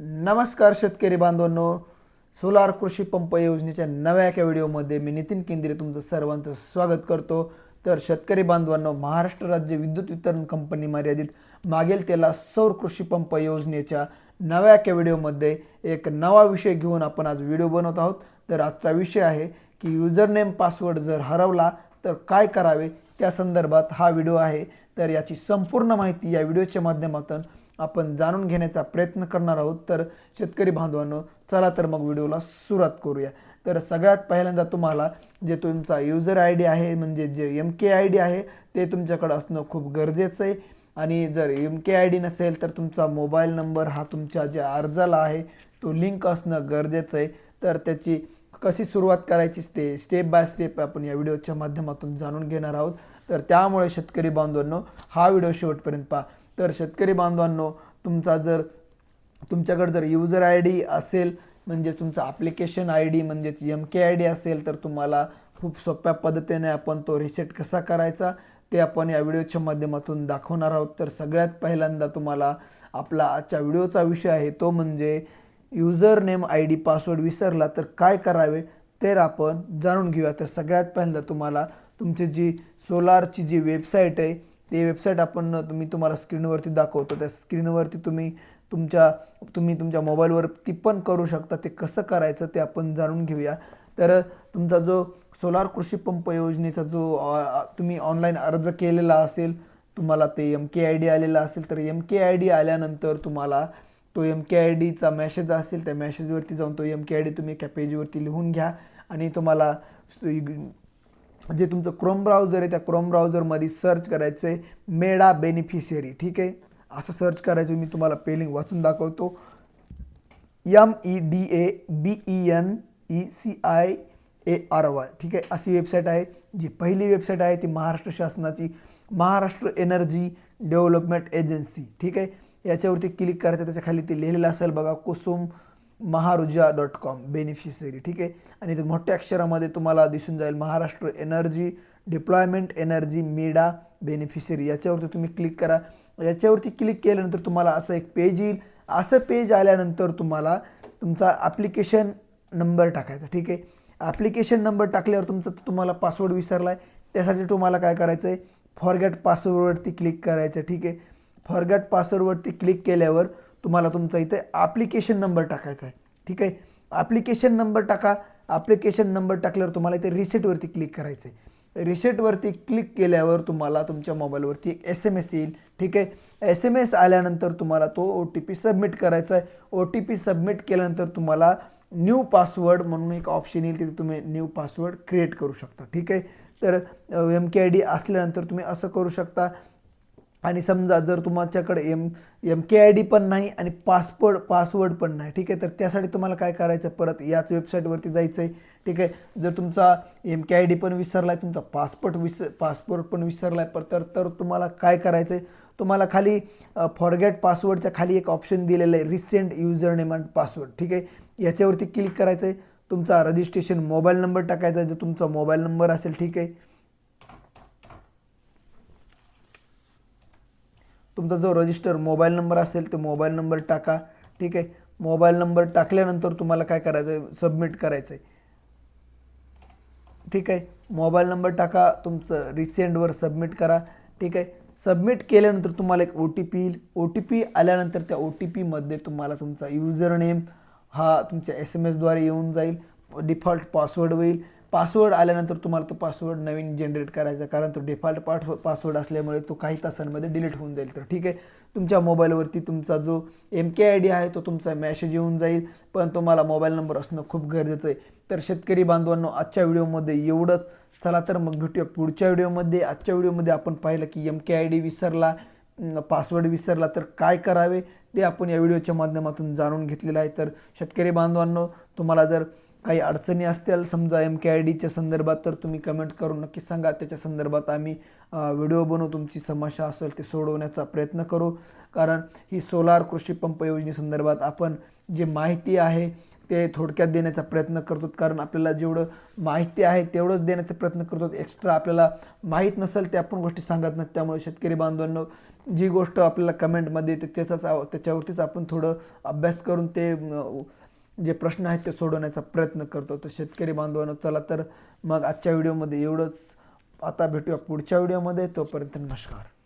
नमस्कार शेतकरी बांधवांनो. सोलार कृषी पंप योजनेच्या नव्या एका व्हिडिओमध्ये मी नितीन केंद्रे तुमचं सर्वांचं स्वागत करतो. तर शेतकरी बांधवांनो महाराष्ट्र राज्य विद्युत वितरण कंपनी मर्यादित मागेल त्याला सौर कृषी पंप योजनेच्या नव्या एका व्हिडिओमध्ये एक नवा विषय घेऊन आपण आज व्हिडिओ बनवत आहोत. तर आजचा विषय आहे की युजर नेम पासवर्ड जर हरवला तर काय करावे? त्या संदर्भात हा व्हिडिओ आहे. तर याची संपूर्ण माहिती या व्हिडिओच्या माध्यमातून आपण जाणून घेण्याचा प्रयत्न करणार आहोत. तर शेतकरी बांधवांनो चला तर मग व्हिडिओला सुरुवात करूया. तर सगळ्यात पहिल्यांदा तुम्हाला जे तुमचा युजर आय डी आहे म्हणजे जे एम के आय डी आहे ते तुमच्याकडं असणं खूप गरजेचं आहे. आणि जर एम के आय डी नसेल तर तुमचा मोबाईल नंबर हा तुमच्या ज्या अर्जाला आहे तो लिंक असणं गरजेचं आहे. तर त्याची कशी सुरुवात करायची ते स्टेप बाय स्टेप आपण या व्हिडिओच्या माध्यमातून जाणून घेणार आहोत. तर त्यामुळे शेतकरी बांधवांनो हा व्हिडिओ शेवटपर्यंत पहा. तर शेतकरी बांधवांनो तुमचा जर तुमच्याकडे जर युजर आय डी असेल म्हणजे तुमचा ॲप्लिकेशन आय डी म्हणजेच एम के आय डी असेल तर तुम्हाला खूप सोप्या पद्धतीने आपण तो रिसेट कसा करायचा ते आपण या व्हिडिओच्या माध्यमातून दाखवणार आहोत. तर सगळ्यात पहिल्यांदा तुम्हाला आपला आजच्या व्हिडिओचा विषय आहे तो म्हणजे user name I D password विसरला तर काय करावे तर आपण जाणून घेऊया. तर सगळ्यात पहिल्यांदा तुम्हाला तुमची जी सोलारची जी वेबसाईट आहे ते वेबसाईट आपण तुम्ही तुम्हाला स्क्रीनवरती दाखवतो. त्या स्क्रीनवरती तुम्ही तुमच्या तुम्ही तुमच्या मोबाईलवरती पण करू शकता. ते कसं करायचं ते आपण जाणून घेऊया. तर तुमचा जो सोलार कृषी पंप योजनेचा जो तुम्ही ऑनलाईन अर्ज केलेला असेल तुम्हाला ते एम के आय डी आलेला असेल तर एम के आय डी आल्यानंतर तुम्हाला तो एम के आय डीचा मेसेज असेल त्या मेसेजवरती जाऊन तो एम के आय डी तुम्ही एका पेजवरती लिहून घ्या. आणि तुम्हाला जे तुमचं क्रोम ब्राउझर आहे त्या क्रोम ब्राउझरमध्ये सर्च करायचं आहे मेडा बेनिफिशियरी ठीक आहे? असं सर्च करायचं मी तुम्हाला पेलिंग वाचून दाखवतो. M E D A B E N E C I A R Y ठीक आहे? अशी वेबसाईट आहे जी पहिली वेबसाईट आहे ती महाराष्ट्र शासनाची महाराष्ट्र एनर्जी डेव्हलपमेंट एजन्सी ठीक आहे? याच्यावरती क्लिक करायचं त्याच्याखाली ते लिहिलेलं असेल बघा Kusum Mahaurja dot com beneficiary ठीक आहे? आणि इथे मोठ्या अक्षरामध्ये तुम्हाला दिसून जाईल Maharashtra energy deployment energy MEDA beneficiary याच्यावरती तुम्ही क्लिक करा. याच्यावरती क्लिक केल्यानंतर तुम्हाला असं एक पेज येईल. असं पेज आल्यानंतर तुम्हाला तुमचा ॲप्लिकेशन नंबर टाकायचा ठीक आहे? ॲप्लिकेशन नंबर टाकल्यावर तुमचा तुम्हाला पासवर्ड विसरला आहे त्यासाठी तुम्हाला काय करायचं आहे फॉरगॅट पासवर्डवरती क्लिक करायचं ठीक आहे? फॉरगॅट पासवर्डवरती क्लिक केल्यावर तुम्हाला तुमचा इथे ॲप्लिकेशन नंबर टाकायचा आहे. ठीक आहे? ॲप्लिकेशन नंबर टाका. ॲप्लिकेशन नंबर टाकल्यावर तुम्हाला इथे रिसेटवरती क्लिक करायचं आहे रिसेटवरती क्लिक केल्यावर तुम्हाला तुमच्या मोबाईलवरती एक एस एम एस येईल. ठीक आहे? एस एम एस आल्यानंतर तुम्हाला तो ओ टी पी सबमिट करायचा आहे. ओ टी पी सबमिट केल्यानंतर तुम्हाला न्यू पासवर्ड म्हणून एक ऑप्शन येईल. तिथे तुम्ही न्यू पासवर्ड क्रिएट करू शकता. ठीक आहे? तर एम के आय डी असल्यानंतर तुम्ही असं करू शकता. आणि समजा जर तुमच्याकडे M M K I D पण नाही आणि पासपोर्ट पासवर्ड पण नाही ठीक आहे? तर त्यासाठी तुम्हाला काय करायचं? परत याच वेबसाईटवरती जायचं आहे ठीक आहे? जर तुमचा एम के आय डी पण विसरला आहे तुमचा पासपोर्ट विस पासपोर्ट पण विसरला आहे तर तर तुम्हाला काय करायचं आहे तुम्हाला खाली फॉरगॅट पासवर्डच्या खाली एक ऑप्शन दिलेलं आहे recent user name and password ठीक आहे? याच्यावरती क्लिक करायचं आहे तुमचा रजिस्ट्रेशन मोबाईल नंबर टाकायचा आहे. जर तुमचा मोबाईल नंबर असेल ठीक आहे? तुमचा जो रजिस्टर मोबाईल नंबर असेल तो मोबाईल नंबर टाका. ठीक आहे? मोबाईल नंबर टाकल्यानंतर तुम्हाला काय करायचं आहे सबमिट करायचं आहे ठीक आहे? मोबाईल नंबर टाका तुमचं रिसेंटवर सबमिट करा. ठीक आहे? सबमिट केल्यानंतर तुम्हाला एक ओ टी पी येईल. ओ टी पी आल्यानंतर त्या ओ टी पीमध्ये तुम्हाला तुमचा युजर नेम हा तुमच्या एस एम एसद्वारे येऊन जाईल. डिफॉल्ट पासवर्ड होईल. पासवर्ड आल्यानंतर तुम्हाला तो पासवर्ड नवीन जनरेट करायचा कारण तो डिफॉल्ट पाठ पासवर्ड असल्यामुळे तो काही तासांमध्ये डिलीट होऊन जाईल. तर ठीक आहे. तुमच्या मोबाईलवरती तुमचा जो एम के आय डी आहे तो तुमचा मॅसेज येऊन जाईल. पण तुम्हाला मोबाईल नंबर असणं खूप गरजेचं आहे. तर शेतकरी बांधवांनो आजच्या व्हिडिओमध्ये एवढंच. चला तर मग भेटूया पुढच्या व्हिडिओमध्ये. आजच्या व्हिडिओमध्ये आपण पाहिलं की एम के आय डी विसरला पासवर्ड विसरला तर काय करावे? ते आपण या व्हिडिओच्या माध्यमातून जाणून घेतलेलं आहे. तर शेतकरी बांधवांनो तुम्हाला जर काही अडचणी असतील समजा एम के आय डीच्या संदर्भात तर तुम्ही कमेंट करून नक्की सांगा. त्याच्या संदर्भात आम्ही व्हिडिओ बनवू. तुमची समस्या असेल ते सोडवण्याचा प्रयत्न करू. कारण ही सोलार कृषी पंप योजनेसंदर्भात आपण जे माहिती आहे ते थोडक्यात देण्याचा प्रयत्न करतो. कारण आपल्याला जेवढं माहिती आहे तेवढंच देण्याचा प्रयत्न करतो. एक्स्ट्रा आपल्याला माहीत नसेल त्या आपण गोष्टी सांगत नाही त्यामुळे शेतकरी बांधवांनो जी गोष्ट आपल्याला कमेंटमध्ये येते त्याचाच त्याच्यावरतीच आपण थोडं अभ्यास करून ते जे प्रश्न आहेत ते सोडवण्याचा प्रयत्न करतो. तर शेतकरी बांधवांनो चला तर मग आजच्या व्हिडिओमध्ये एवढंच. आता भेटूया पुढच्या व्हिडिओमध्ये. तोपर्यंत नमस्कार.